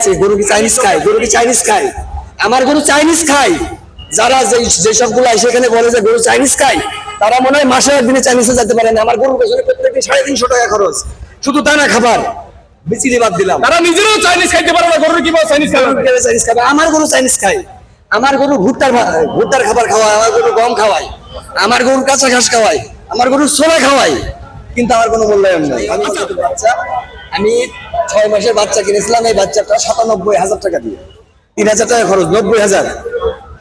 আছে, গরু কি চাইনিজ খায়? গরু কি চাইনিজ খায়? আমার গরু চাইনিজ খায়। যারা যে সেখানে বলে যে গরু চাইনিজ খায় তারা মনে হয় মাসে একদিনে চাইনিজে যেতে পারে না। আমার গরুর পেছনে প্রত্যেকদিন সাড়ে তিনশো টাকা খরচ। শুধু দানা খাবার। বিচিলি বাদ দিলাম। তারা নিজেরাও চাইনিজ খাইতে পারে না গরুর কীভাবে চাইনিজ খাবে চাইনিজ আমার গরু চাইনিজ খায়। আমার গরু ভুট্টার ভুট্টার খাবার খাওয়ায় আমার গরু গম খাওয়ায় আমার গরু কাঁচা ঘাস খাওয়ায় আমার গরু ছোলা খাওয়ায়। কিন্তু আমার কোনো মূল্যায়ন নাই। আমি বাচ্চা আমি ছয় মাসের বাচ্চা কিনেছিলাম এই বাচ্চাটা সাতানব্বই হাজার টাকা দিয়ে। তিন হাজার টাকা খরচ নব্বই হাজার।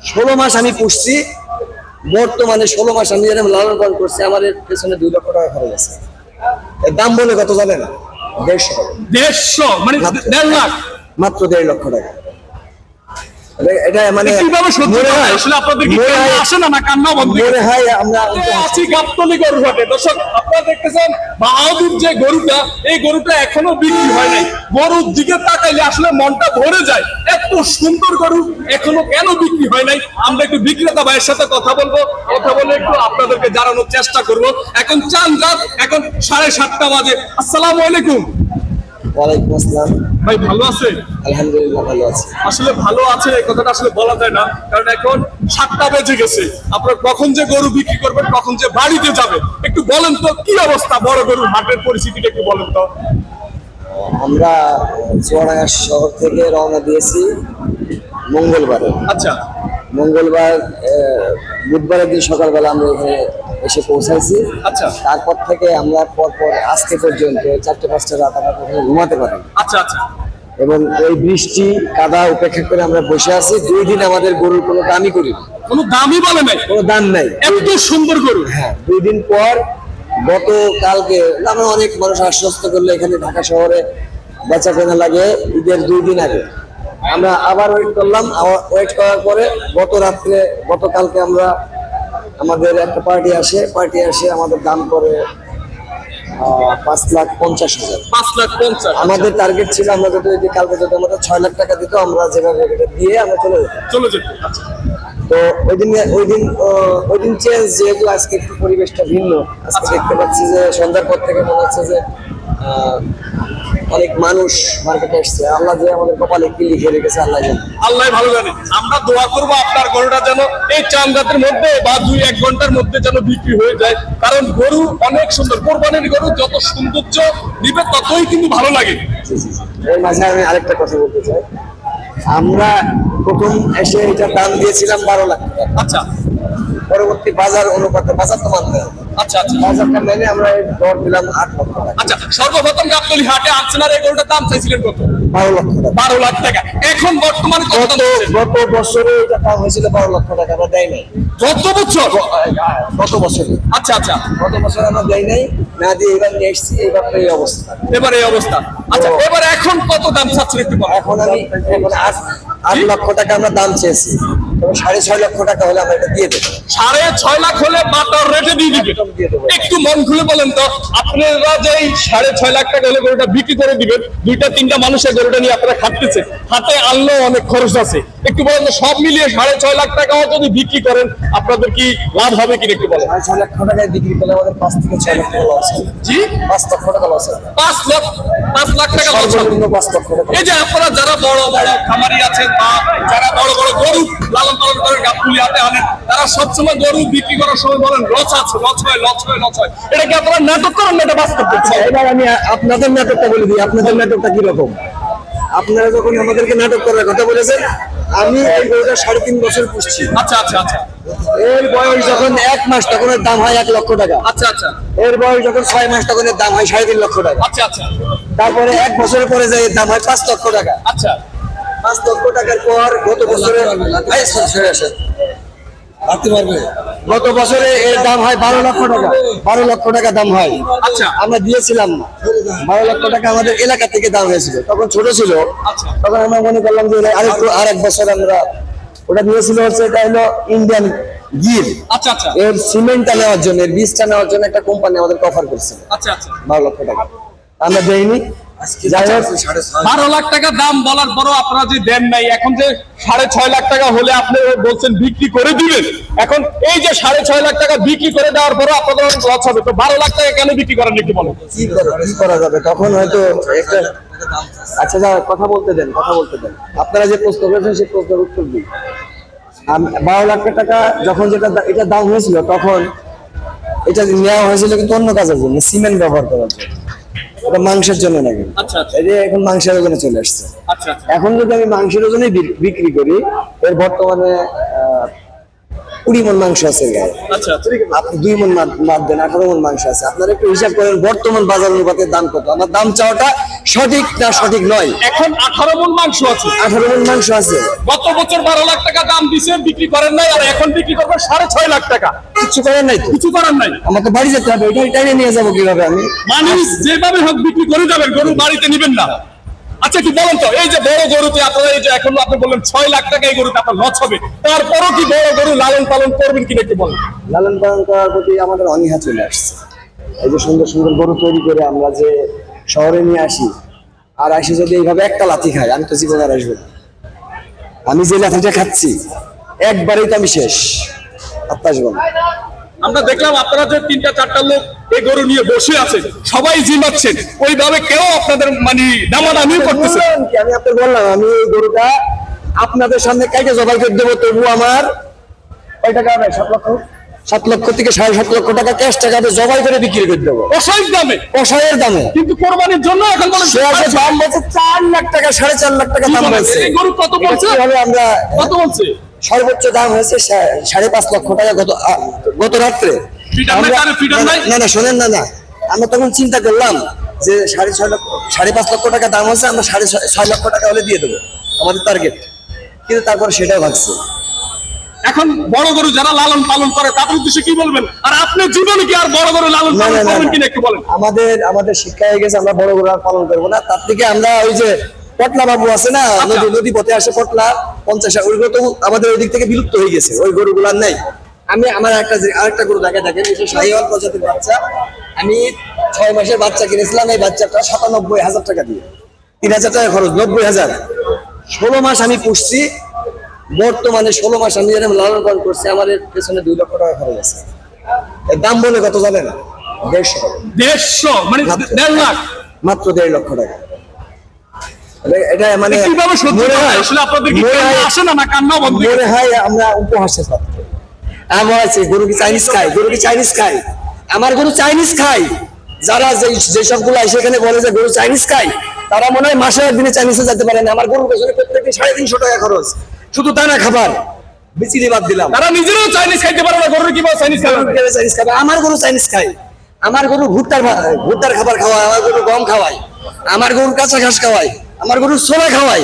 ষোলো মাস আমি পুষছি বর্তমানে ষোলো মাস আমি যেরকম লালন পালন করছি আমার পেছনে দুই লক্ষ টাকা খরচ আছে। এর দাম বলে কত জানেন দেড়শো টাকা। দেড়শো মানে দেড় লাখ? মাত্র দেড় লক্ষ টাকা। এটা- মানে মনে? হয় আসলে মনে না না কান্না বন্ধ মনে হয় আমরা আছি গাবতলি গরু ঘাটে দর্শক আপনারা দেখতেছেন বাহাদুর যে গরুটা এই গরুটা এখনও বিক্রি হয় নাই। গরুর দিকে তাকাইলে আসলে মনটা ভরে যায়। এত সুন্দর গরু এখনও কেন বিক্রি হয় নাই? আমরা একটু বিক্রেতা ভাইয়ের সাথে কথা বলব কথা বলে একটু আপনাদেরকে জানানোর চেষ্টা করব। এখন চান রাত এখন সাড়ে সাতটা বাজে। আসসালামু আলাইকুম। ওয়ালাইকুম আসসালাম। ভাই ভালো আছেন আলহামদুলিল্লাহ ভালো আছি। আসলে ভালো আছে এই কথাটা আসলে বলা যায় না। কারণ এখন সাতটা বেজে গেছে। আপনার কখন যে গরু বিক্রি করবেন কখন যে বাড়িতে যাবে একটু বলেন তো কি অবস্থা বড় গরুর হাটের পরিস্থিতিটা একটু বলেন তো। আমরা চুয়াডাঙ্গা শহর থেকে রওনা দিয়েছি মঙ্গলবারে। আচ্ছা। মঙ্গলবার বুধবারের দিন সকালবেলা আমরা এখানে এসে পৌঁছাইছি। আচ্ছা। তারপর থেকে আমরা পরপর আজকে পর্যন্ত চারটে পাঁচটা রাত আমরা কখনো ঘুমাতে পারি আচ্ছা আচ্ছা। এবং এই বৃষ্টি কাদা উপেক্ষা করে আমরা বসে আছি। দুই দিন আমাদের গরুর কোনো দামই করি না কোনো দামই বলে নাই। কোনো দাম নাই। এত সুন্দর গরু। হ্যাঁ দুই দিন পর গতকালকে আমরা অনেক মানুষ আশ্বস্ত করল এখানে ঢাকা শহরে বেচা কেনা লাগে ঈদের দুই দিন আগে। আমরা আবার ওয়েট করলাম। ওয়েট করার পরে গত রাত্রে গতকালকে আমরা আমাদের একটা পার্টি আসে। পার্টি আসে আমাদের দাম করে পাঁচ লাখ পঞ্চাশ হাজার। পাঁচ লাখ পঞ্চাশ। আমাদের টার্গেট ছিল আমরা যদি কালকে যদি আমাদের ছয় লাখ টাকা দিত আমরা যেভাবে দিয়ে আমরা চলে যেতাম। চলে যেতে আচ্ছা তো ওই দিন ওই দিন ওই দিন চেঞ্জ যেহেতু আজকে একটু পরিবেশটা ভিন্ন। আজকে দেখতে পাচ্ছি যে সন্ধ্যার পর থেকে মনে হচ্ছে যে অনেক মানুষ মার্কেটে এসছে। আল্লাহ যে আমাদের কপালে কি লিখে রেখেছে আল্লাহ জানে। আল্লাহ ভালো জানে। আমরা দোয়া করব আপনার গরুটা যেন এই চান রাতের মধ্যে বা দুই এক ঘণ্টার মধ্যে যেন বিক্রি হয়ে যায়। কারণ গরু অনেক সুন্দর। কোরবানির গরু যত সৌন্দর্য দিবে ততই কিন্তু ভালো লাগে। এর মাঝে আমি আরেকটা কথা বলতে চাই। আমরা প্রথম এসে এটা দাম দিয়েছিলাম বারো লাখ টাকা। আচ্ছা। পরবর্তী বাজার অনুপাতে বাজার তো মানতে হবে আচ্ছা আচ্ছা। বাজারটা মেনে আমরা এর দর দিলাম আট লক্ষ টাকা। আচ্ছা সর্বপ্রথম গাবতলি হাটে আনছেন এই গরুটার দাম চাইছিলেন কত? বারো লক্ষ টাকা। বারো লাখ টাকা। এখন বর্তমানে কত গত দাম চাচ্ছেন? গত বছরে এটা দাম হয়েছিল বারো লক্ষ টাকা আমরা দেয় নাই। গত বছর? গত বছরে। আচ্ছা আচ্ছা। গত বছর আমরা দেয় নাই না দিয়ে এবার নিয়ে এসেছি এবার এই অবস্থা। এবারে এই অবস্থা। আচ্ছা এবারে এখন কত দাম চাচ্ছেন একটু এখন আমি এখন আট লক্ষ টাকা আমরা দাম চেয়েছি। এবং সাড়ে ছয় লক্ষ টাকা হলে আমরা এটা দিয়ে দেবো। সাড়ে ছয় লাখ হলে বাটার রেটে দিয়ে দেবো। একটু মন খুলে বলেন তো আপনারা যে সাড়ে ছয় লাখ টাকা হলে গরুটা বিক্রি করে দিবেন দুইটা তিনটা মানুষের গরুটা নিয়ে আপনারা খাটতেছে হাতে আনলেও অনেক খরচ আছে। একটু বলেন তো সব মিলিয়ে সাড়ে ছয় লাখ টাকাও যদি বিক্রি করেন আপনাদের কি লাভ হবে কিনা একটু বলেন? ছয় লক্ষ টাকায় বিক্রি করলে আমাদের পাঁচ থেকে ছয় লক্ষ টাকা লস জি? পাঁচ লক্ষ টাকা লস পাঁচ লাখ পাঁচ লাখ টাকা লস পাঁচ লক্ষ টাকা। এই যে আপনারা যারা বড় বড় খামারি আছেন বা যারা বড় বড় গরু লালন পালন করেন গাবতুলি হাতে আনেন তারা সবসময় গরু বিক্রি করার সময় বলেন লস আছে লস হয় লস হয় লস হয়। এটা কি আপনারা নাটক করেন না এটা বাস্তব আচ্ছা এবার আমি আপনাদের নাটকটা বলে দিই আপনাদের নাটকটা কীরকম? আপনারা যখন আমাদেরকে নাটক করার কথা বলেছেন আমি এই গরুটা সাড়ে তিন বছর পুষছি। আচ্ছা আচ্ছা আচ্ছা। এর বয়স যখন এক মাস তখন এর দাম হয় এক লক্ষ টাকা। আচ্ছা আচ্ছা। এর বয়স যখন ছয় মাস তখন এর দাম হয় সাড়ে তিন লক্ষ টাকা। আচ্ছা আচ্ছা। তারপরে এক বছর পরে যায় এর দাম হয় পাঁচ লক্ষ টাকা। আচ্ছা। পাঁচ লক্ষ টাকার পর গত বছরে সরে- সরে গত বছরে এর দাম হয় বারো লক্ষ টাকা। বারো লক্ষ টাকা দাম হয়। আচ্ছা। আমরা দিয়েছিলাম। না বারো লক্ষ টাকা আমাদের এলাকা থেকে দাম হয়েছিল। তখন ছোট ছিল। আচ্ছা। তখন আমরা মনে করলাম যে আরেকটু আর এক বছর আমরা ওটা দিয়েছিল হচ্ছে এটা হলো ইন্ডিয়ান গির আচ্ছা আচ্ছা। এর সিমেন্টটা নেওয়ার জন্য এর বীজটা নেওয়ার জন্য একটা কোম্পানি আমাদেরকে অফার করছিল। আচ্ছা আচ্ছা। বারো লক্ষ টাকা। আমরা দেইনি। বারো লাখ টাকা দাম বলার পরও আপনারা যে দেন নাই এখন যে সাড়ে ছয় লাখ টাকা হলে আপনি বলছেন বিক্রি করে দিবেন এখন এই যে সাড়ে ছয় লাখ টাকা বিক্রি করে দেওয়ার পরও আপনাদের অনেক লস হবে। তো বারো লাখ টাকা কেন বিক্রি করেন একটু বলো কি করা যাবে? তখন হয়তো একটা আচ্ছা যা কথা বলতে দেন কথা বলতে দেন। আপনারা যে প্রশ্ন করেছেন সেই প্রশ্নের উত্তর দিন। বারো লাখ টাকা যখন যেটা এটা দাম হয়েছিল তখন এটা নেওয়া হয়েছিল কিন্তু অন্য কাজের জন্য সিমেন্ট ব্যবহার করার জন্য। এটা মাংসের জন্য নাকি? আচ্ছা আচ্ছা। এই যে এখন মাংসের ওজনে চলে আসছে। আচ্ছা এখন যদি আমি মাংসের ওজনে বিক্রি করি এর বর্তমানে কুড়ি মন মাংস আছে গায়ে। আচ্ছা আচ্ছা। আপনি দুই মন মাপ মাপ দেন আঠারো মন মাংস আছে। আপনারা একটু হিসাব করেন বর্তমান বাজার অনুপাতের দাম কত? আমার দাম চাওয়াটা সঠিক না সঠিক নয়? এখন আঠারো মন মাংস আছে। আঠারো মন মাংস আছে। গত বছর বারো লাখ টাকা দাম দিছে বিক্রি করেন নাই আর এখন বিক্রি করবেন সাড়ে ছয় লাখ টাকা। কিচ্ছু করার নাই কিছু করেন নাই। আমার তো বাড়ি যেতে হবে এটা টাইনে নিয়ে যাব কীভাবে আমি? মানুষ যেভাবে হোক বিক্রি করে যাবেন গরু বাড়িতে নিবেন না। আচ্ছা কি বলেন তো? এই যে বড় গরুতে আপনারা, এই যে এখন আপনি বললেন ছয় লাখ টাকা এই গরুতে আপনার লস হবে। তারপরও কি বড় গরু লালন পালন করবেন কিনা একটু বলেন। লালন পালন করার প্রতি আমাদের অনীহা চলে আসছে। এই যে সুন্দর সুন্দর গরু তৈরি করে আমরা যে শহরে নিয়ে আসি, আর আসি যদি এইভাবে একটা লাথি খাই আমি তো জীবনে আর আসব আমি যে লাথিটা খাচ্ছি, একবারেই তো আমি শেষ। আর না আমরা দেখলাম আপনারা যে তিনটা চারটা লোক এই গরু নিয়ে বসে আছেন সবাই জিমাচ্ছেন ওইভাবে কেউ আপনাদের মানে দামাদামি করতেছে আমি আপনাকে বললাম আমি এই গরুটা আপনাদের সামনে কাইটে জবাই করে দেবো তবু আমার কয় টাকা হবে? সাত লক্ষ? সাত লক্ষ থেকে সাড়ে সাত লক্ষ টাকা ক্যাশ টাকা দিয়ে জবাই করে বিক্রি করে দেবো। অসহায় দামে? কষায়ের দামে। কিন্তু কোরবানির জন্য এখন সে আছে দাম বলছে চার লাখ টাকা সাড়ে চার লাখ টাকা দাম? বলছে। এই গরু কত বলছে? আমরা কত বলছে? সর্বোচ্চ দাম হয়েছে সাড়ে পাঁচ লক্ষ টাকা গত গত রাত্রে? না না শোনেন না না। আমরা তখন চিন্তা করলাম যে সাড়ে ছয় লক্ষ সাড়ে পাঁচ লক্ষ টাকা দাম হচ্ছে আমরা সাড়ে ছয়- লক্ষ টাকা হলে দিয়ে দেবো আমাদের টার্গেট কিন্তু তারপরে সেটাই ভাবছে এখন বড় গরু যারা লালন পালন করে তাদের উদ্দেশ্যে কি বলবেন? আর আপনি জীবনে কি আর বড় গরু লালন পালন করবেন কিনা একটু বলেন। আমাদের আমাদের শিক্ষা হয়ে গেছে আমরা বড় গরু আর পালন করব না। তার থেকে আমরা ওই যে পটলা বাবু আছে না আচ্ছা। নদী নদী পথে আসে পটলা। পঞ্চাশ ওইগুলো তো আমাদের ওই দিক থেকে বিলুপ্ত হয়ে গেছে ওই গরুগুলো আর নাই। আমি আমার একটা আরেকটা গরু দেখা এটা শাহিওয়াল প্রজাতির বাচ্চা। আমি ছয় মাসের বাচ্চা কিনেছিলাম এই বাচ্চাটা সাতানব্বই হাজার টাকা দিয়ে। তিন হাজার টাকা খরচ নব্বই হাজার। ষোলো মাস আমি পুষছি। বর্তমানে ষোলো মাস আমি যেরকম লালন পালন করছি আমার পেছনে দুই লক্ষ টাকা খরচ আছে। দাম বলে কত জানেন দেড়শো টাকা। দেড়শো মানে দেড় লাখ। মাত্র দেড় লক্ষ টাকা। এটা- এটা মানে কীভাবে সহ্য হয়-? আসলে আপনাদের কি কান্না আসে না না কান্না বন্ধ মনে হয় আমরা উপহাসের পাত্র আমার আছে গরু কি চাইনিজ খাই? গরু কি চাইনিজ খাই? আমার গরু চাইনিজ খাই। যারা যে যেসবগুলো সেখানে বলে যে গরু চাইনিজ খাই তারা মনে হয় মাসে একদিনে চাইনিজে যেতে পারে না। আমার গরুর পেছনে প্রত্যেকদিন সাড়ে তিনশো টাকা খরচ। শুধু দানা খাবার। বিচিলি বাদ দিলাম। তারা নিজেরাও চাইনিজ খাইতে পারে না গরুর কীভাবে চাইনিজ খাবে চাইনিজ খাবে আমার গরু চাইনিজ খাই। আমার গরু ভুট্টার ভুট্টার খাবার খাওয়ায় আমার গরু গম খাওয়ায় আমার গরু কাঁচা ঘাস খাওয়াই আমার গরু ছোলা খাওয়াই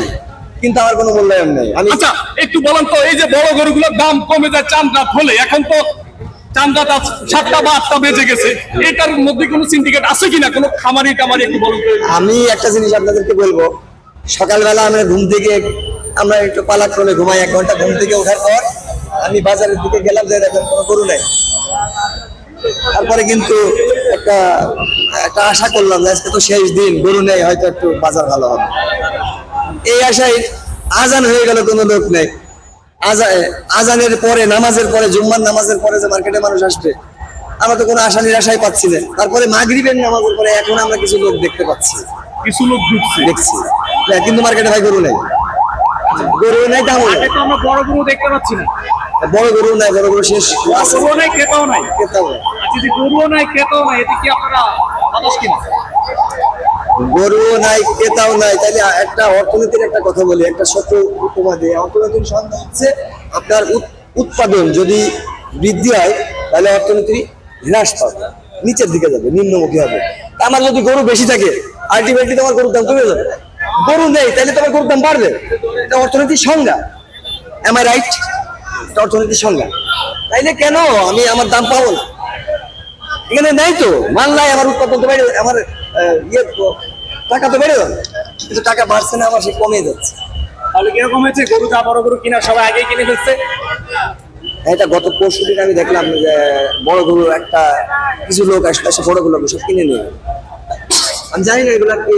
কিন্তু আমার কোনো মূল্যায়ন নেই। আমি আচ্ছা একটু বলেন তো এই যে বড় গরুগুলোর দাম কমে যায় রাত হলে এখন তো রাত সাতটা বা আটটা বেজে গেছে। এটার মধ্যে কোনো সিন্ডিকেট আছে কিনা? কোনো খামারি টামারি একটু বলুন আমি একটা জিনিস আপনাদেরকে বলব সকালবেলা আমরা ঘুম থেকে আমরা একটু পালাক্রমে ঘুমাই এক ঘণ্টা ঘুম থেকে ওঠার পর আমি বাজারের দিকে গেলাম যে দেখেন কোনো গরু নেই। তারপরে কিন্তু একটা একটা আশা করলাম যে আজকে তো শেষ দিন গরু নেই হয়তো একটু বাজার ভালো হবে। এই আশায় আজান হয়ে গেল কোনো লোক নেই। আজানের পরে নামাজের পরে জুম্মার নামাজের পরে যে মার্কেটে মানুষ আসবে আমরা তো কোনো আশা নিরাশাই পাচ্ছি না। তারপরে মাগরিবের নামাজের পরে এখন আমরা কিছু লোক দেখতে পাচ্ছি। কিছু লোক ঢুকছে। দেখছি। কিন্তু মার্কেটে ভাই গরু নেই। গরু নেই দাম আমরা বড় গরু দেখতে পাচ্ছি না। বড় গরু নাই বড় গরু শেষ। আছে নাই ক্রেতাও নাই। ক্রেতাও নাই। আচ্ছা যে গরুও নাই ক্রেতাও নাই এতে কি আপনারা হতাশ কিনা? গরু নাই ক্রেতাও নাই। তাহলে একটা অর্থনীতির একটা কথা বলি একটা সত্য উপমা দিই অর্থনীতির সন্ধান হচ্ছে আপনার উৎ- উৎপাদন যদি বৃদ্ধি হয় তাহলে অর্থনীতি হ্রাস পাবে। নিচের দিকে যাবে নিম্নমুখী হবে। আমার যদি গরু বেশি থাকে আলটিমেটলি তোমার গরুর দাম কমে যাবে। গরু নেই তাহলে তোমার গরুর দাম বাড়বে। এটা অর্থনীতির সংজ্ঞা। এম আই রাইট এটা অর্থনীতির সংজ্ঞা তাইলে কেন? আমি আমার দাম পাবো না। এখানে নেই তো। মাল নাই আমার উৎপাদন তো বেড়ে আমার ইয়ে টাকা তো বেড়ে যাবে কিন্তু টাকা বাড়ছে না আমার সে কমে যাচ্ছে। তাহলে কীরকম হয়েছে? গরু যা বড় গরু কিনা সবাই আগেই কিনে ফেলছে? এটা গত পরশু দিন আমি দেখলাম যে বড় গরু একটা কিছু লোক আসলে বড়গুলো সব কিনে নিয়ে আমি জানি না এগুলা কি